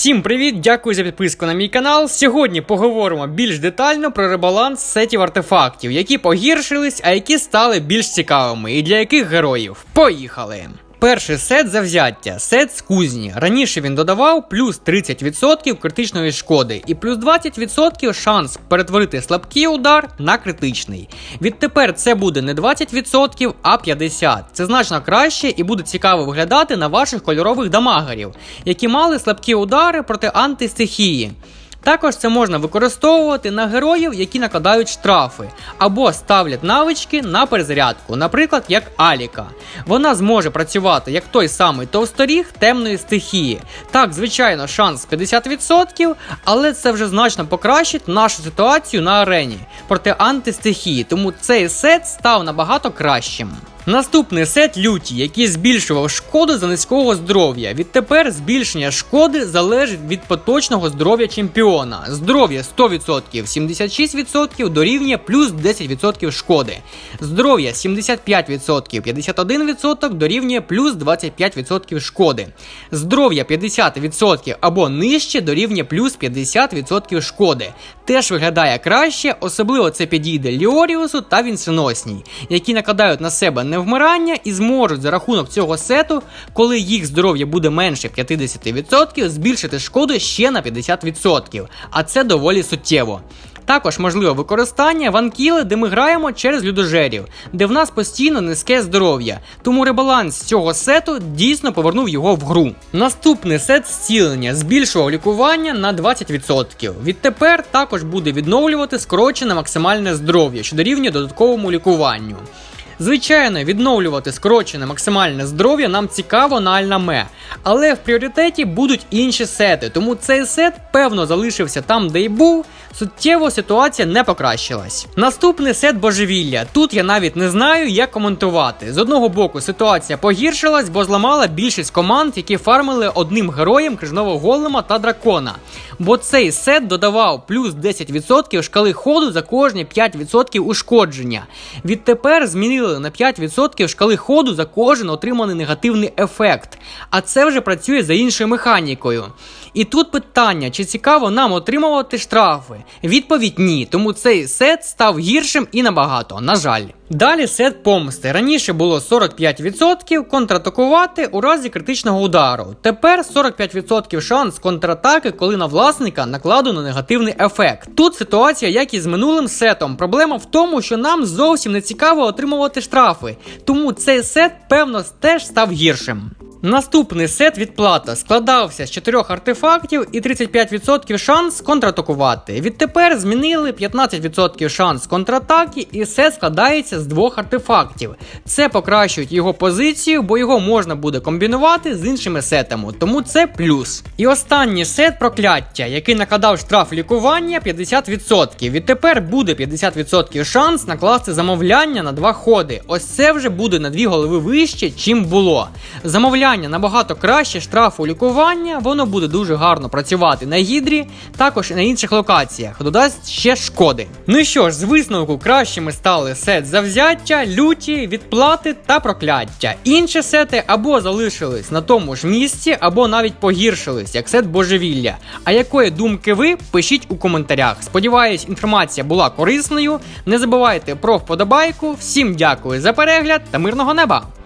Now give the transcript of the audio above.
Всім привіт! Дякую за підписку на мій канал. Сьогодні поговоримо більш детально про ребаланс сетів артефактів, які погіршились, а які стали більш цікавими, і для яких героїв. Поїхали! Перший сет завзяття, сет з кузні. Раніше він додавав плюс 30% критичної шкоди і плюс 20% шанс перетворити слабкий удар на критичний. Відтепер це буде не 20%, а 50%. Це значно краще і буде цікаво виглядати на ваших кольорових дамагерів, які мали слабкі удари проти антистихії. Також це можна використовувати на героїв, які накладають штрафи, або ставлять навички на перезарядку, наприклад, як Аліка. Вона зможе працювати як той самий товсторіг темної стихії. Так, звичайно, шанс 50%, але це вже значно покращить нашу ситуацію на арені проти антистихії, тому цей сет став набагато кращим. Наступний сет люті, який збільшував шкоду за низького здоров'я. Відтепер збільшення шкоди залежить від поточного здоров'я чемпіона. Здоров'я 100%, 76% дорівнює плюс 10% шкоди. Здоров'я 75%, 51% дорівнює плюс 25% шкоди. Здоров'я 50% або нижче дорівнює плюс 50% шкоди. Теж виглядає краще, особливо це підійде Ліоріусу та Вінсеносній, які накладають на себе невмирання і зможуть за рахунок цього сету, коли їх здоров'я буде менше 50%, збільшити шкоду ще на 50%, а це доволі суттєво. Також можливе використання ванкіли, де ми граємо через людожерів, де в нас постійно низьке здоров'я. Тому ребаланс цього сету дійсно повернув його в гру. Наступний сет зцілення збільшував лікування на 20%. Відтепер також буде відновлювати скорочене максимальне здоров'я, що дорівнює додатковому лікуванню. Звичайно, відновлювати скорочене максимальне здоров'я нам цікаво на Альнаме, але в пріоритеті будуть інші сети, тому цей сет певно залишився там, де й був. Суттєво ситуація не покращилась. Наступний сет божевілля. Тут я навіть не знаю, як коментувати. З одного боку, ситуація погіршилась, бо зламала більшість команд, які фармили одним героєм крижного голема та дракона. Бо цей сет додавав плюс 10% шкали ходу за кожні 5% ушкодження. Відтепер змінили на 5% шкали ходу за кожен отриманий негативний ефект. А це вже працює за іншою механікою. І тут питання, чи цікаво нам отримувати штрафи? Відповідь ні, тому цей сет став гіршим і набагато, на жаль. Далі сет помсти. Раніше було 45% контратакувати у разі критичного удару. Тепер 45% шанс контратаки, коли на власника накладено негативний ефект. Тут ситуація, як і з минулим сетом. Проблема в тому, що нам зовсім не цікаво отримувати штрафи, тому цей сет, певно, теж став гіршим. Наступний сет відплата складався з 4 артефактів і 35% шанс контратакувати. Відтепер змінили 15% шанс контратаки, і сет складається з двох артефактів. Це покращують його позицію, бо його можна буде комбінувати з іншими сетами, тому це плюс. І останній сет прокляття, який накладав штраф лікування 50%. Відтепер буде 50% шанс накласти замовляння на два ходи. Ось це вже буде на дві голови вище, чим було. Замовляння набагато краще штрафу лікування, воно буде дуже гарно працювати на гідрі, також і на інших локаціях, додасть ще шкоди. Ну що ж, з висновку кращими стали сет завзяття, люті, відплати та прокляття. Інші сети або залишились на тому ж місці, або навіть погіршились, як сет божевілля. А якої думки ви пишіть у коментарях. Сподіваюсь, інформація була корисною. Не забувайте про вподобайку. Всім дякую за перегляд та мирного неба!